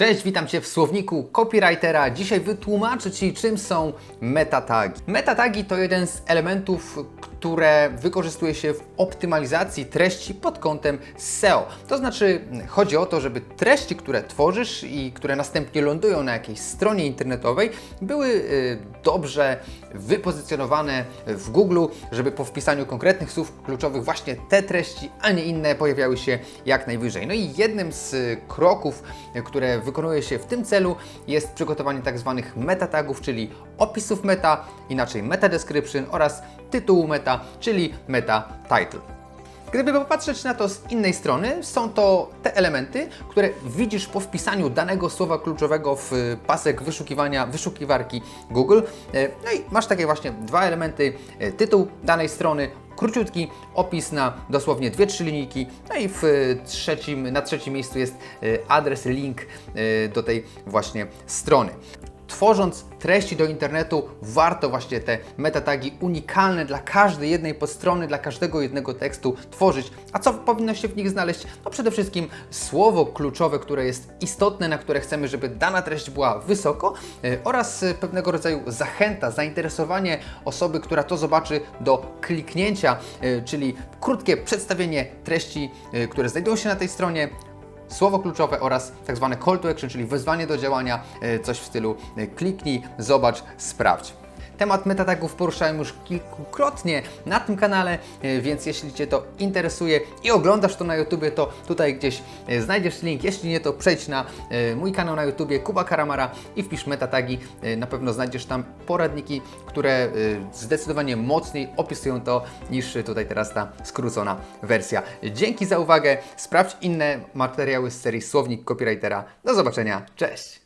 Cześć, witam Cię w słowniku copywritera. Dzisiaj wytłumaczę Ci, czym są metatagi. Metatagi to jeden z elementów, które wykorzystuje się w optymalizacji treści pod kątem SEO. To znaczy, chodzi o to, żeby treści, które tworzysz i które następnie lądują na jakiejś stronie internetowej, były y, dobrze wypozycjonowane w Google, żeby po wpisaniu konkretnych słów kluczowych właśnie te treści, a nie inne pojawiały się jak najwyżej. No i jednym z y, kroków, y, które wykonuje się w tym celu jest przygotowanie tak zwanych metatagów, czyli opisów meta, inaczej meta description oraz tytułu meta, czyli meta title. Gdyby popatrzeć na to z innej strony, są to te elementy, które widzisz po wpisaniu danego słowa kluczowego w pasek wyszukiwania, wyszukiwarki Google. E, No i masz takie właśnie dwa elementy, e, tytuł danej strony, króciutki opis na dosłownie 2-3 linijki, no i w trzecim, na trzecim miejscu jest y, adres, link do tej właśnie strony. Tworząc treści do internetu, warto właśnie te metatagi unikalne dla każdej jednej podstrony, dla każdego jednego tekstu tworzyć. A co powinno się w nich znaleźć? No przede wszystkim słowo kluczowe, które jest istotne, na które chcemy, żeby dana treść była wysoko e, oraz e, pewnego rodzaju zachęta, zainteresowanie osoby, która to zobaczy do kliknięcia, e, czyli krótkie przedstawienie treści, które znajdują się na tej stronie, słowo kluczowe oraz tak zwane call to action, czyli wezwanie do działania, e, coś w stylu e, kliknij, zobacz, sprawdź. Temat metatagów poruszałem już kilkukrotnie na tym kanale, e, więc jeśli Cię to interesuje i oglądasz to na YouTubie, to tutaj gdzieś e, znajdziesz link. Jeśli nie, to przejdź na e, mój kanał na YouTubie Kuba Karamara i wpisz metatagi. Na pewno znajdziesz tam poradniki, które zdecydowanie mocniej opisują to niż tutaj teraz ta skrócona wersja. Dzięki za uwagę. Sprawdź inne materiały z serii Słownik Copywritera. Do zobaczenia. Cześć!